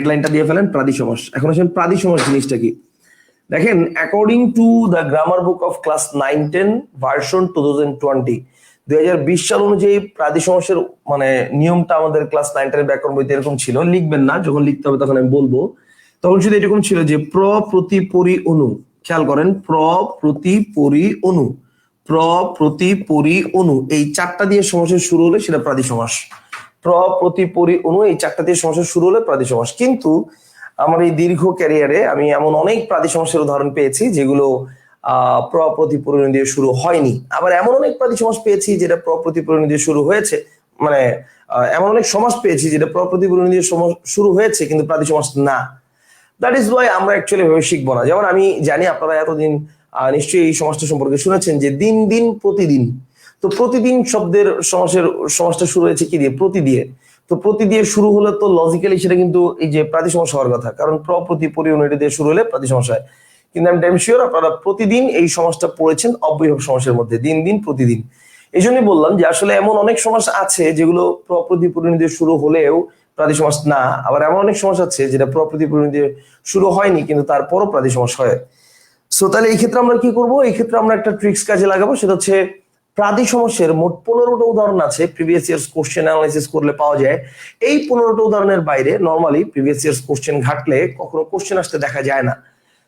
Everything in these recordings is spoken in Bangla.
হেডলাইনটা দিয়ে ফেলেন, প্রাদি সমাস। এখন আসেন প্রাদি সমাস জিনিসটা কি? দেখেন according to the grammar book of class nine ten version two thousand twenty দুই হাজার বিশ সাল অনুযায়ী প্রাদি সমাসের মানে নিয়মটা আমাদের ক্লাস নাইন টেনের ব্যাকরণ বইতে এরকম ছিল। লিখবেন না, যখন লিখতে হবে তখন আমি বলব। তখন শুধু এরকম ছিল যে প্র, প্রতি, পরি, অনু। খেয়াল করেন, প্র, প্রতি, পরি, অনু। প্র, প্রতি, পরি, অনু। এই চারটা দিয়ে সমাসের শুরু হলে সেটা প্রাদি সমাস। প্র পরি অনু এই চারটা দিয়ে সমাসের শুরু হলে প্রাদি সমাস কিন্তু আমার এই দীর্ঘ ক্যারিয়ারে আমি এমন অনেক প্রাদি সমাসের উদাহরণ পেয়েছি, যেগুলো প্র প্রতি দিয়ে শুরু হয়নি। আবার এমন অনেক প্রাদি সমাস পেয়েছি যেটা প্র প্রতি দিয়ে শুরু হয়েছে মানে এমন অনেক সমাস পেয়েছি যেটা প্র প্রতি পরি দিয়ে শুরু হয়েছে কিন্তু প্রাদি সমাস না। দ্যাট ইজ ওয়াই আমরা অ্যাকচুয়ালি ভেবে শিখব না। যেমন আমি জানি আপনারা এতদিন নিশ্চয়ই এই সমাজটা সম্পর্কে শুনেছেন যে দিন দিন, প্রতিদিন তো প্রতিদিন শব্দের সমাসের সমাজটা শুরু হয়েছে কি দিয়ে? প্রতি দিয়ে। তো প্রতি দিয়ে শুরু হলে তো লজিক্যালি সেটা কিন্তু এই যে প্রাতি সমাস হওয়ার কথা। কারণ প্র, প্রতি পরিউনিটি দিয়ে শুরু হলে প্রাতি সমাস হয়। কিন্তু আমি টাইম শিওর আপনারা প্রতিদিন এই সমাজটা পড়েছেন অব্যয়ভ সমাসের মধ্যে, দিন দিন, প্রতিদিন। এই জন্যই বললাম যে আসলে এমন অনেক সমাস আছে যেগুলো প্রপ্রতি পরিণতি শুরু হলেও প্রাদি সমাস না। আবার এমন অনেক সমাস আছে যেটা প্রপ্রতি পরিণতি শুরু হয়নি কিন্তু তারপরও প্রাদি সমাস হয়। সো তাহলে এই ক্ষেত্রে আমরা কি করব? এই ক্ষেত্রে আমরা একটা ট্রিক্স কাজে লাগাবো। সেটা হচ্ছে প্রাদি সমস্যার মোট পনেরোটা উদাহরণ আছে। প্রিভিয়াস ইয়ার্স কোশ্চেন অ্যানালাইসিস করলে পাওয়া যায়। এই পনেরোটা উদাহরণের বাইরে নর্মালি প্রিভিয়াস ইয়ার্স কোশ্চেন ঘাটলে কখনো কোশ্চেন আসতে দেখা যায় না।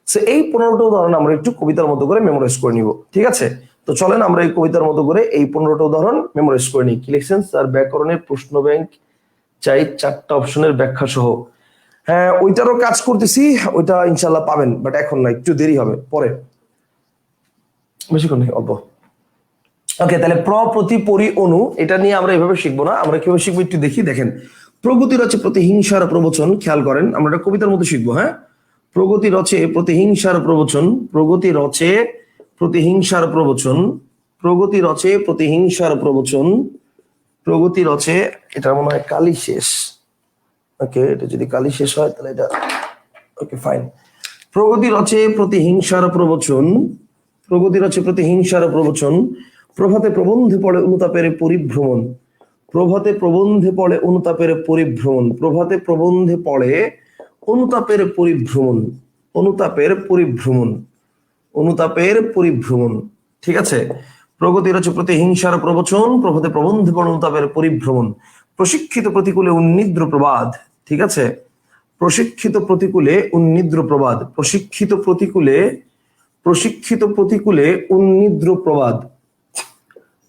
সো এই পনেরোটা উদাহরণ আমরা একটু কবিতার মতো করে মেমোরাইজ করে নিব। ঠিক আছে? তো চলেন আমরা এই কবিতার মতো করে এই পনেরোটা উদাহরণ মেমোরাইজ করে নিই। লিখছেন? স্যার, ব্যাকরণের প্রশ্ন ব্যাংক চাই চারটা অপশনের ব্যাখ্যা সহ। হ্যাঁ ওইটারও কাজ করতেছি, ওইটা ইনশাল্লাহ পাবেন বাট এখন না, একটু দেরি হবে। পরে। বেশিক্ষণ নেই, অল্প। ওকে তাহলে প্র প্রতি পরি অনু, এটা নিয়ে আমরা এভাবে শিখব না। আমরা কীভাবে শিখব একটু দেখি, দেখেন। প্রগতি রচে প্রতিহিংসার প্রবচন, খেয়াল করেন, আমরা এটা কবিতার মতো শিখব হ্যাঁ? প্রগতি রচে প্রতিহিংসার প্রবচন, প্রগতি রচে প্রতিহিংসার প্রবচন, প্রগতি রচে প্রতিহিংসার প্রবচন, প্রগতি রচে, এটা মনে হয় কালি শেষ। ওকে এটা যদি কালি শেষ হয়, তাহলে এটা ওকে ফাইন প্রগতি রচে প্রতিহিংসার প্রবচন, প্রগতি রচে প্রতিহিংসার প্রবচন প্রভাতে প্রবন্ধে পড়ে অনুতাপের পরিভ্রমণ। প্রভাতে প্রবন্ধে পড়ে অনুতাপের পরিভ্রমণ। প্রভাতে প্রবন্ধে পড়ে অনুতাপের পরিভ্রমণ। অনুতাপের পরিভ্রমণ। অনুতাপের পরিভ্রমণ। ঠিক আছে? প্রগতির হচ্ছে প্রতিহিংসার প্রবচন, প্রভাতে প্রবন্ধ অনুতাপের পরিভ্রমণ। প্রশিক্ষিত প্রতিকূলে উন্নিদ্র প্রবাদ। ঠিক আছে? প্রশিক্ষিত প্রতিকূলে উন্নিদ্র প্রবাদ। প্রশিক্ষিত প্রতিকূলে প্রশিক্ষিত প্রতিকূলে উন্নিদ্র প্রবাদ।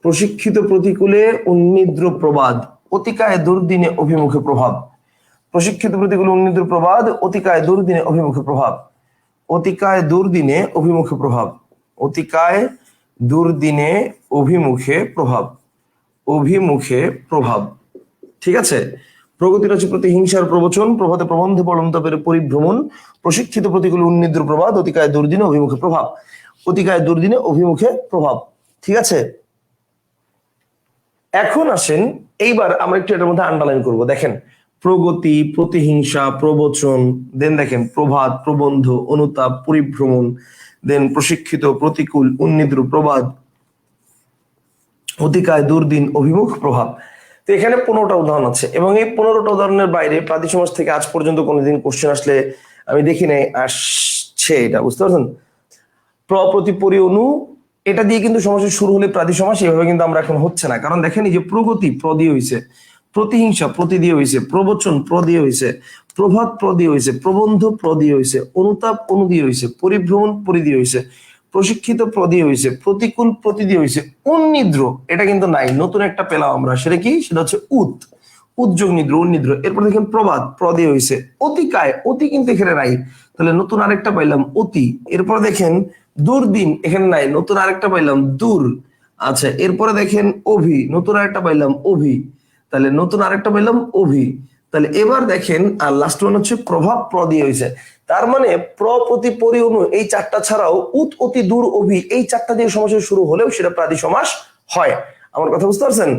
প্রশিক্ষিত প্রতিকূলে উন্নিদ্র প্রবাদ, অতিকায় দুর্দিনে অভিমুখে প্রভাব। প্রশিক্ষিত প্রতিকূলে উন্নিদ্র প্রবাদ, অতিকায় দুর্দিনে অভিমুখে প্রভাব। অতিকায় দুর্দিনে অভিমুখে প্রভাব। অতিকায় দুর্দিনে অভিমুখে প্রভাব। অভিমুখে প্রভাব। ঠিক আছে? প্রগতি রচি প্রতি হিংসার প্রবচন, প্রভাতে প্রবন্ধে পরন্তপের পরিভ্রমণ, প্রশিক্ষিত প্রতিকূল উন্নিদ্র প্রবাদ, অতিকায় দুর্দিনে অভিমুখে প্রভাব। অতিকায় দুর্দিনে অভিমুখে প্রভাব। ঠিক আছে? এখন আসেন, এইবার আমরা একটু এটার মধ্যে আন্ডারলাইন করব। দেখেন, প্রগতি, প্রতিহিংসা, প্রবচন দেন দেখেন, প্রভাত, প্রবন্ধ, অনুতাপ, পরিভ্রমণ দেন প্রশিক্ষিত, প্রতিকূল, উন্নিদ্র, প্রবাদ, অতিকায়, দুর্দিন, অভিমুখ, প্রভাব। তো এখানে পনেরোটা উদাহরণ আছে এবং এই পনেরোটা উদাহরণের বাইরে প্রাতি সমাজ থেকে আজ পর্যন্ত কোনোদিন কোশ্চেন আসলে আমি দেখি নাই। আসছে এটা, বুঝতে পারছেন? প্র প্রতি অনু এটা দিয়ে কিন্তু সমাজের শুরু হলে প্রাদি সমাস এভাবে কিন্তু আমরা এখন হচ্ছে না। কারণ দেখেন এই যে প্রগতি প্র দিয়ে হয়েছে প্রতিহিংসা প্রতি দিয়ে হয়েছে প্রবচন প্র দিয়ে হয়েছে প্রভাত প্র দিয়ে হয়েছে প্রবন্ধ প্র দিয়ে হয়েছে অনুতাপ অনু দিয়ে হয়েছে পরিভ্রমণ পরি দিয়ে হয়েছে প্রশিক্ষিত প্র দিয়ে হয়েছে প্রতিকূল প্রতি দিয়ে হয়েছে উন্নিদ্র এটা কিন্তু নাই। নতুন একটা পেলাম আমরা। সেটা কি? সেটা হচ্ছে উত। উদ্যোগ নিদ্র উন্নিদ্র এরপর দেখেন প্রবাদ প্র দিয়ে হয়েছে অতিকায় অতি কিন্তু এখানে নাই। তাহলে নতুন আরেকটা পাইলাম অতি। এরপর দেখেন দুর্দিন এখানে নাই, নতুন আরেকটা পাইলাম, দূর। আচ্ছা এরপরে দেখেন অভি, নতুন আরেকটা পাইলাম, অভি। তাহলে নতুন আরেকটা পাইলাম, অভি। তাহলে এবার দেখেন, আর লাস্ট ওয়ান হচ্ছে প্রভাব প্র দিয়ে হয়েছে। তার মানে প্র প্রতি পরি অনু এই চারটা ছাড়াও উত অতি দূর অভি, এই চারটা দিয়ে সমাসের শুরু হলেও সেটা প্রাদি সমাস হয়। আমার কথা বুঝতে পারছেন?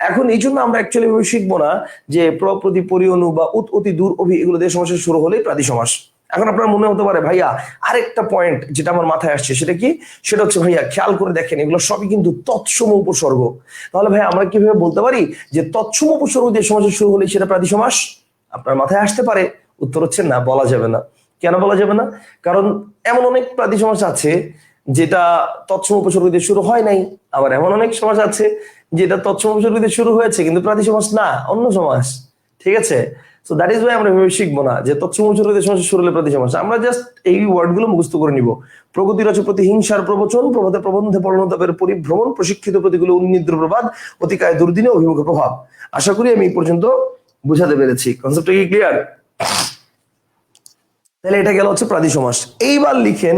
এখন এই জন্য আমরা অ্যাকচুয়ালি শিখব না যে প্র প্রতি পরি অনু বা উত অতি দূর অভি এগুলো দিয়ে সমাসের শুরু হলেই প্রাদি সমাস। এখন আপনার মনে হতে পারে, ভাইয়া, আরেকটা পয়েন্ট যেটা আমার মাথায় আসছে, সেটা কি? সেটা হচ্ছে, ভাইয়া, খেয়াল করে দেখেন, এগুলো সবই কিন্তু তৎসম উপসর্গ। তাহলে ভাই আমরা কীভাবে বলতে পারি যে তৎসম উপসর্গ দিয়ে সমাজের শুরু হলে সেটা প্রাদি সমাস আপনার মাথায় আসতে পারে। উত্তর হচ্ছে, না, বলা যাবে না। কেন বলা যাবে না? কারণ এমন অনেক প্রাদি সমাস আছে যেটা তৎসম উপসর্গ দিয়ে শুরু হয় নাই। আবার এমন অনেক সমাজ আছে যেটা তৎসম উপসর্গ দিয়ে শুরু হয়েছে, কিন্তু প্রাদি সমাস না, অন্য সমাস। ঠিক আছে? সো দ্যাট ইজ ওয়াই আমরা ভেবে শিখব না, যে তৎসম উপসর্গ দিয়ে সমাস শুরু হলে প্রাদি আমরা জাস্ট এই ওয়ার্ডগুলো মুখস্থ করে নিব। প্রগতি রচ প্রতি হিংসার প্রবচন, প্রভাতে প্রবন্ধে পরিণতাপের পরিভ্রমণ, প্রশিক্ষিত প্রতিগুলো উন্নিদ্র প্রবাদ, অতিকায় দুর্দিনে অভিমুখ প্রভাব। আশা করি আমি এই পর্যন্ত বুঝাতে পেরেছি। কনসেপ্টটা কি ক্লিয়ার তাহলে এটা গেল হচ্ছে প্রাদি সমাস। এইবার লিখেন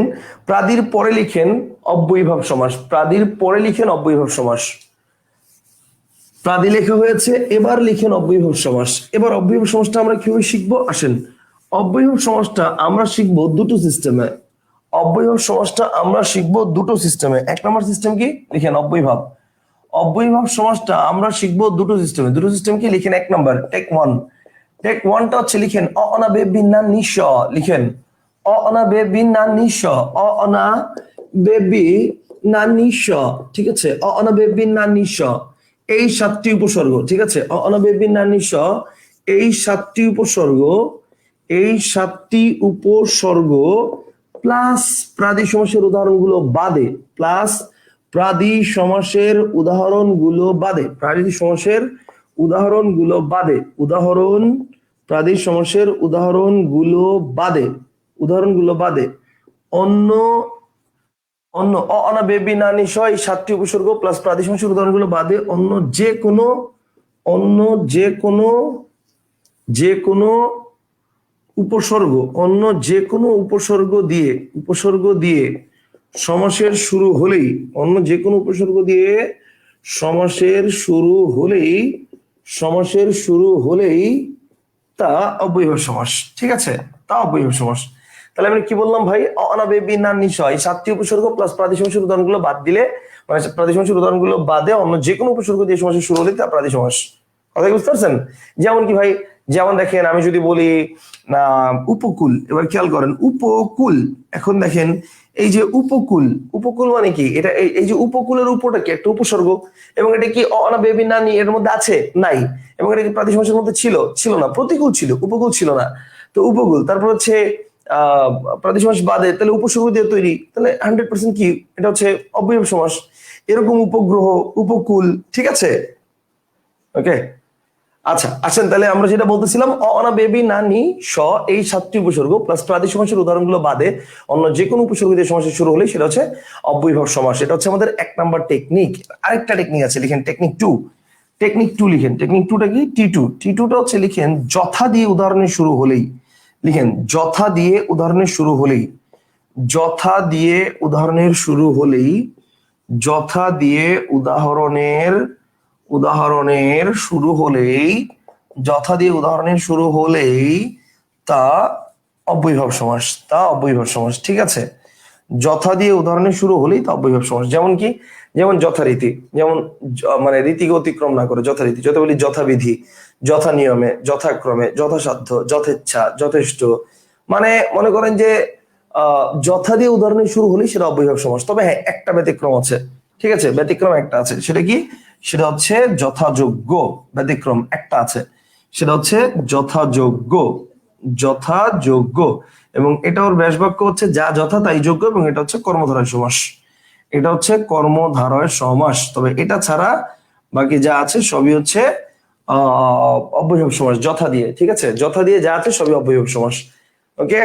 প্রাদির পরে লিখেন অব্যয়ীভাব সমাস। প্রাদির পরে লিখেন অব্যয়ীভাব সমাস। প্রাদি লেখা হয়েছে, এবার লিখেন অব্যয়ীভাব সমাস। এবার অব্যয়ীভাব সমাসটা আমরা কীভাবে শিখব? আসেন। অব্যয়ীভাব সমাসটা আমরা শিখব দুটো সিস্টেমে অব্যয়ীভাব সমাসটা আমরা শিখব দুটো সিস্টেমে এক নম্বর সিস্টেম কি? লিখেন অব্যয়ীভাব অব্যয়ীভাব সমাসটা আমরা শিখব দুটো সিস্টেমে দুটো সিস্টেম কি? লিখেন এক নম্বর টেক ওয়ান টেক ওয়ানটা হচ্ছে লিখেন অ অনা বে বিনা নিশ লিখেন অ অনা বে বিনা নিশ অ অনা বেবি না নিশ ঠিক আছে? অ অনা বে বিনা নিশ এই সাতটি উপসর্গ, ঠিক আছে? এই সাতটি উপসর্গ, এই সাতটি উপসর্গ প্লাস প্রাদি সমাসের উদাহরণগুলো বাদে প্লাস প্রাদি সমাসের উদাহরণগুলো বাদে প্রাদি সমাসের উদাহরণগুলো বাদে, উদাহরণ প্রাদি সমাসের উদাহরণগুলো বাদে উদাহরণগুলো বাদে। অন্য অন্য অ, অনা বেবি সাতটি উপসর্গ প্লাস প্রাদি সমাসের উদাহরণগুলো বাদে অন্য যে কোনো, অন্য যে কোনো যে কোনো উপসর্গ, অন্য যে কোনো উপসর্গ দিয়ে উপসর্গ দিয়ে সমাসের শুরু হলেই, অন্য যে কোনো উপসর্গ দিয়ে সমাসের শুরু হলেই, সমাসের শুরু হলেই তা অব্যয়ভাব সমাস, ঠিক আছে? তা অব্যয়ভাব সমাস। তাহলে আমি কি বললাম ভাই? অনাবেবি না নিশয় সাতটি উপসর্গ প্লাস প্রাদেশিক উদাহরণগুলো বাদ দিলে মানে প্রাদেশিক উদাহরণগুলো বাদে অন্য যে কোনো উপসর্গ দিয়ে সমাসের শুরু হলে তা প্রাদেশ সমাস। কথা বুঝতে পারছেন? যেমন কি ভাই, যেমন দেখেন, আমি যদি বলি উপকূল, এবার খেয়াল করেন, উপকূল। এখন দেখেন, এই যে উপকূল উপকূল মানে কি? এটা এই- যে উপকূলের উপরটা কি? একটা উপসর্গ। এবং এটা কি অনা বেবি নানি এর মধ্যে আছে? নাই। এবং এটা কি প্রাদেশিক মধ্যে ছিল? ছিল না। প্রতিকূল ছিল, উপকূল ছিল না। তো উপকূল, তারপর হচ্ছে প্রাদেশিক ভাষা বাদে তাহলে উপসর্গ দিয়ে তৈরি, তাহলে হান্ড্রেড পার্সেন্ট কি? এটা হচ্ছে অব্যয় সমাস। এরকম উপগ্রহ, উপকূল, ঠিক আছে? ওকে আচ্ছা আসেন তাহলে আমরা যেটা বলতেছিলাম, অনা বেবি নানি স এই সাতটি উপসর্গ প্লাস প্রাদেশিক সমাসের উদাহরণগুলো বাদে অন্য যে কোনো উপসর্গ দিয়ে সমাসের শুরু হলে সেটা হচ্ছে অব্যয়ভাব সমাস। এটা হচ্ছে আমাদের এক নাম্বার টেকনিক আরেকটা টেকনিক আছে, লিখেন টেকনিক টু টেকনিক টু লিখেন। টেকনিক টুটা কি? টি টু টি টুটা হচ্ছে লিখেন যথা দিয়ে উদাহরণের শুরু হলেই। লিখেন, যথা দিয়ে উদাহরণের শুরু হলেই, যথা দিয়ে উদাহরণের শুরু হলেই, যথা দিয়ে উদাহরণের উদাহরণের শুরু হলেই, যথা দিয়ে উদাহরণের শুরু হলেই তা অব্যয়ভাব সমাস, তা অব্যয়ভাব সমাস, ঠিক আছে? যথা দিয়ে উদাহরণের শুরু হলেই তা অব্যয়ভাব সমাস যেমন কি? যেমন যথারীতি, যেমন মানে রীতিকে অতিক্রম না করে যথারীতি, যত বলি যথাবিধি, যথা নিয়মে, যথাক্রমে, যথাসাধ্য, যথেচ্ছা, যথেষ্ট। মানে মনে করেন যে আহ যথা দিয়ে উদাহরণের শুরু হলেই সেটা অব্যয়ভাব সমাস তবে হ্যাঁ একটা ব্যতিক্রম আছে। ঠিক আছে? ব্যতিক্রম একটা আছে। সেটা কি? সেটা হচ্ছে যথাযোগ্য ব্যতিক্রম একটা আছে। সেটা হচ্ছে যথাযোগ্য যথাযোগ্য। এবং এটা ওর ব্যাস বাক্য হচ্ছে যা যথা তাই যোগ্য এবং এটা হচ্ছে কর্মধারয় সমাস। এটা হচ্ছে কর্মধারয় সমাস। তবে এটা ছাড়া বাকি যা আছে সবই হচ্ছে আহ অব্যয়ভাব সমাস, যথা দিয়ে। ঠিক আছে? যথা দিয়ে যা আছে সবই অব্যয়ভাব সমাস। ওকে